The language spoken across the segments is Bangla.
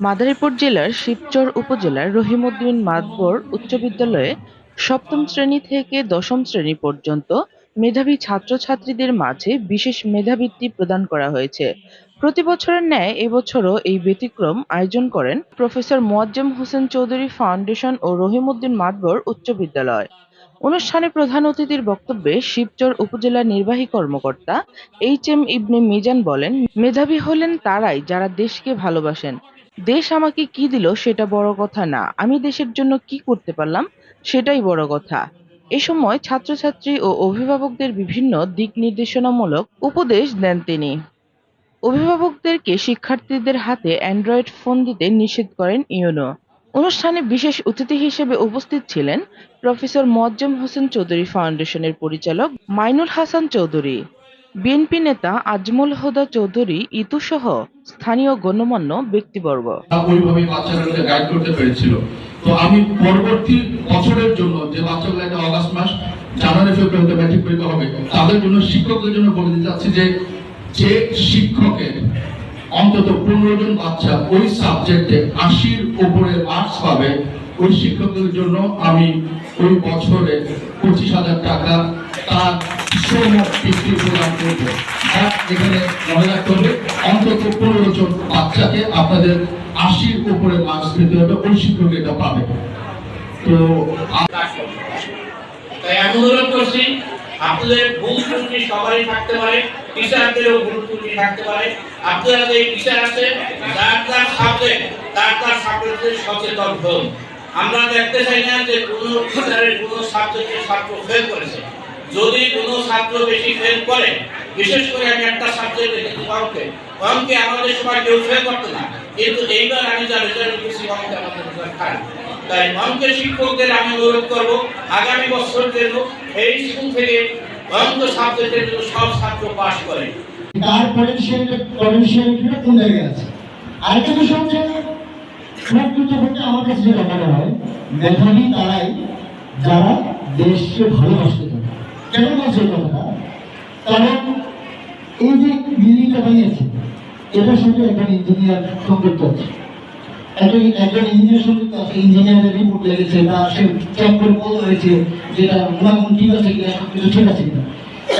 মাদারীপুর জেলার শিবচর উপজেলার রহিমউদ্দিন মাদবর উচ্চ বিদ্যালয়ে সপ্তম শ্রেণি থেকে দশম শ্রেণি পর্যন্ত মেধাবী ছাত্রছাত্রীদের মাঝে বিশেষ মেধাবৃত্তি প্রদান করা হয়েছে। প্রতি বছরের ন্যায় এবছরও এই ব্যতিক্রম আয়োজন করেন প্রফেসর মোয়াজ্জেম হোসেন চৌধুরী ফাউন্ডেশন ও রহিমউদ্দিন মাদবর উচ্চ বিদ্যালয়। অনুষ্ঠানে প্রধান অতিথির বক্তব্যে শিবচর উপজেলা নির্বাহী কর্মকর্তা এইচ এম ইবনে মিজান বলেন, মেধাবী হলেন তারাই যারা দেশকে ভালোবাসেন। দেশ আমাকে কি দিল সেটা বড় কথা না। আমি দেশের জন্য কি করতে পারলাম সেটাই বড় কথা। এ সময় ছাত্রছাত্রী ও অভিভাবকদের বিভিন্ন দিক নির্দেশনামূলক উপদেশ দেন তিনি। অভিভাবকদেরকে শিক্ষার্থীদের হাতে অ্যান্ড্রয়েড ফোন দিতে নিষেধ করেন ইউনো। অনুষ্ঠানে বিশেষ অতিথি হিসেবে উপস্থিত ছিলেন প্রফেসর মোয়াজ্জেম হোসেন চৌধুরী ফাউন্ডেশনের পরিচালক মাইনুল হাসান চৌধুরী। বিএনপি নেতা আজমল হোদা চৌধুরী ইতুসহ স্থানীয় গণ্যমান্য ব্যক্তিবর্গ। তো আমি পরবর্তী বছরের জন্য যে বাচ্চাগুলো মাস, জানুয়ারি ফেব্রুয়ারিতে ম্যাট্রিক পরীক্ষা হবে, তাদের জন্য শিক্ষকদের জন্য বলে দিতে চাচ্ছি যে যে শিক্ষকের অন্তত পনেরো জন বাচ্চা ওই সাবজেক্টে আশির উপরে মার্কস পাবে ওই শিক্ষকদের জন্য আমি ওই বছরে পঁচিশ হাজার টাকা তার প্রদান করব। আর এখানে মনে রাখতে হবে, অন্তত পনেরো জন বাচ্চাকে আপনাদের আশির উপরে হবে, ওই শিক্ষক এটা পাবে। তো তাই অনুরোধ করছি, আপনাদের ভুল ত্রুটি সবারই থাকতে পারে, টিচারদেরও ভুল ত্রুটি থাকতে পারে। আপনারা যে টিচার আছে তার তার সাবজেক্ট, তার তার সচেতন হন। আমরা দেখতে চাই না যে কোনো টিচারের কোনো সাবজেক্টে ছাত্র ফেল করেছে। যদি কোনো ছাত্র বেশি ফেল করে, বিশেষ করে আমি একটা সাবজেক্ট দেখেছি অঙ্কে। অঙ্কে আমাদের সময় কেউ ফেল করতো না। কিন্তু এইবার আমি যা রেজাল্ট দেখেছি, অঙ্কে আমাদের রেজাল্ট তাই অঙ্কের শিক্ষকদের আমি অনুরোধ করব, আগামী বছর যেন এই স্কুল থেকে অঙ্ক সাবজেক্টের জন্য সব ছাত্র পাশ করে। তার কোন জায়গায় আছে আরেকটা বিষয় খুব গুরুত্বপূর্ণ আমার কাছে যেটা মনে হয়, মেধাবী তারাই যারা দেশকে ভালোবাসতে পারে। কেন বলছে কারণ এই যে বিল্ডিংটা বানিয়েছে, এটা শুধু একজন ইঞ্জিনিয়ার সংযুক্ত আছে। একজন একজন ইঞ্জিনিয়ার সংযুক্ত আছে ইঞ্জিনিয়ারের রিপোর্ট লেগেছে, বা সে করে বলা হয়েছে, যেটা গুণাগুণ ঠিক আছে কিনা সব কিছু ঠিক আছে কিনা?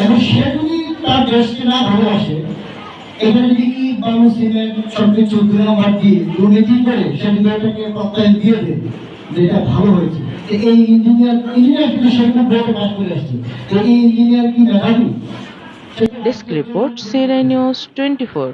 এবং সে যদি তার না ভালোবাসে এখানে যদি কিছু দিয়ে দুর্নীতি করে? প্রত্যয় দিয়ে দেন যে এটা ভালো হয়েছে। এই ইঞ্জিনিয়ার ইঞ্জিনিয়ার কিন্তু সেখানে বোর্ডে পাস করে আসছে। তো এই ইঞ্জিনিয়ার কি মেধাবী? ডেস্ক রিপোর্ট সিরাই নিউজ টোয়েন্টি ফোর